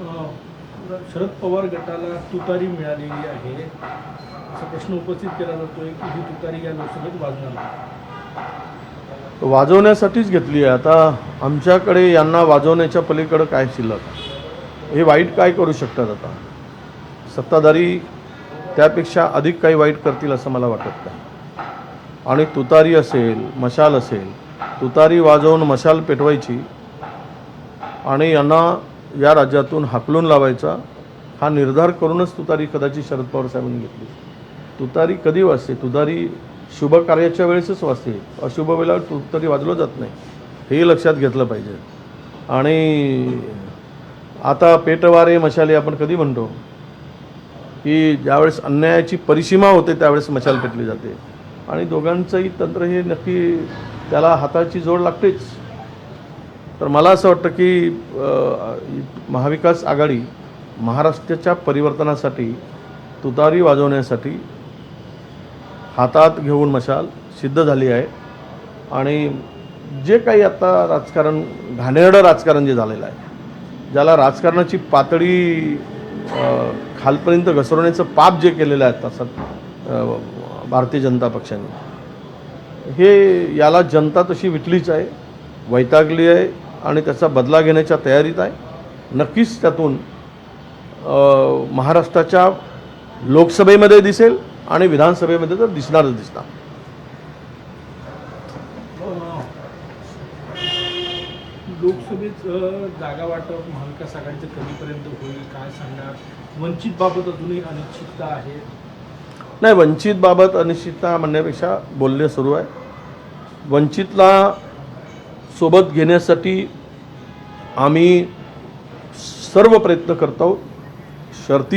शरद पवार गटाला तुतारी मिळालेली आहे. असा प्रश्न उपस्थित केला जातोय की ही तुतारी या लोकसभेत वाजणार वाजवण्यासाठीच घेतली आहे. आता आमच्याकडे यांना वाजवण्याच्या पलीकडं काय शिल्लक? हे वाईट काय करू शकतात आता? सत्ताधारी त्यापेक्षा अधिक काही वाईट करतील असं मला वाटत नाही. आणि तुतारी असेल मशाल असेल तुतारी वाजवून मशाल पेटवायची आणि यांना या राज्यातून हाकलून लावायचा हा निर्धार करूनच तुतारी कदाचित शरद पवार साहेबांनी घेतली. तुतारी कधी वाजते? तुतारी शुभ कार्याच्या वेळेसच वाजते. अशुभ वेळेला तुतारी वाजलं जात नाही. हेही लक्षात घेतलं पाहिजे. आणि आता पेटवारे मशाले आपण कधी म्हणतो की ज्यावेळेस अन्यायाची परिसीमा होते त्यावेळेस मशाल पेटली जाते. आणि दोघांचंही तंत्र हे नक्की त्याला हाताची जोड लागतेच. तर मला असं वाटतं की महाविकास आघाडी महाराष्ट्राच्या परिवर्तनासाठी तुतारी वाजवण्यासाठी हातात घेऊन मशाल सिद्ध झाली आहे. आणि जे काही आता राजकारण घाणेरडं राजकारण जे झालेलं आहे ज्याला राजकारणाची पातळी खालपर्यंत घसरवण्याचं पाप जे केलेलं आहे तसं भारतीय जनता पक्षाने हे याला जनता तशी विटलीच आहे वैतागली आहे. आणि त्याचा बदला घेण्याच्या तयारीत आहे. नक्कीच त्यातून महाराष्ट्राच्या लोकसभेमध्ये दिसेल आणि विधानसभेमध्ये तर दिसणारच दिसणार. लोकसभेत जागा वाटप महाविकास आघाडीचं कधीपर्यंत होईल काय सांगणार? वंचित बाबत अजूनही अनिश्चितता आहे. नाही वंचितबाबत अनिश्चितता म्हणण्यापेक्षा बोलणे सुरू आहे. वंचितला सोबत घेण्यासाठी आम्ही सर्व प्रयत्न करतो शर्ती